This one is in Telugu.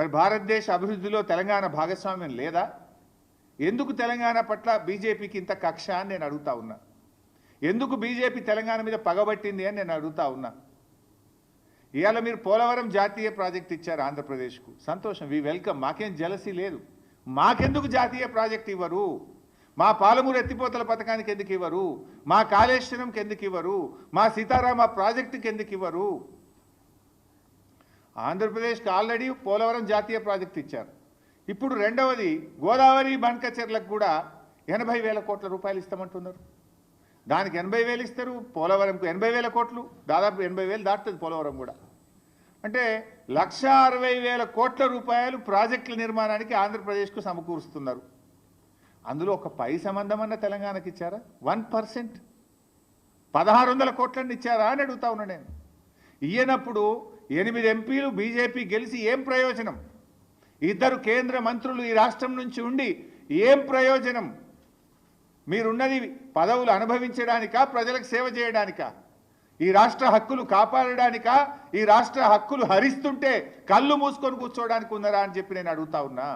మరి భారతదేశ అభివృద్ధిలో తెలంగాణ భాగస్వామ్యం లేదా? ఎందుకు తెలంగాణ పట్ల బీజేపీకి ఇంత కక్ష అని నేను అడుగుతా ఉన్నా. ఎందుకు బీజేపీ తెలంగాణ మీద పగబట్టింది అని నేను అడుగుతా ఉన్నా. ఇవాళ మీరు పోలవరం జాతీయ ప్రాజెక్ట్ ఇచ్చారు ఆంధ్రప్రదేశ్కు. సంతోషం. We welcome. మాకేం జలసీ లేదు. మాకెందుకు జాతీయ ప్రాజెక్ట్ ఇవ్వరు? మా పాలమూరు ఎత్తిపోతల పథకానికి ఎందుకు ఇవ్వరు? మా కాళేశ్వరంకి ఎందుకు ఇవ్వరు? మా సీతారామ ప్రాజెక్టుకి ఎందుకు ఇవ్వరు? ఆంధ్రప్రదేశ్కి ఆల్రెడీ పోలవరం జాతీయ ప్రాజెక్ట్ ఇచ్చారు. ఇప్పుడు రెండవది గోదావరి బన్కచర్లకు కూడా ఎనభై వేల కోట్ల రూపాయలు ఇస్తామంటున్నారు. దానికి ఎనభై వేలు ఇస్తారు పోలవరంకు ఎనభై వేల కోట్లు దాదాపు ఎనభై వేలు దాటుతుంది పోలవరం కూడా. అంటే లక్ష అరవై వేల కోట్ల రూపాయలు ప్రాజెక్టుల నిర్మాణానికి ఆంధ్రప్రదేశ్కు సమకూరుస్తున్నారు. అందులో ఒక పై సంబంధం అన్న తెలంగాణకి ఇచ్చారా? One percent. పదహారు వందల కోట్లని ఇచ్చారా అని అడుగుతా ఉన్నా నేను. ఇయ్యనప్పుడు ఎనిమిది ఎంపీలు బీజేపీ గెలిచి ఏం ప్రయోజనం? ఇద్దరు కేంద్ర మంత్రులు ఈ రాష్ట్రం నుంచి ఉండి ఏం ప్రయోజనం? మీరున్నది పదవులు అనుభవించడానికా ప్రజలకు సేవ చేయడానికా? ఈ రాష్ట్ర హక్కులు కాపాడడానికా? ఈ రాష్ట్ర హక్కులు హరిస్తుంటే కళ్ళు మూసుకొని కూర్చోవడానికి ఉన్నారా అని చెప్పి నేను అడుగుతా ఉన్నా.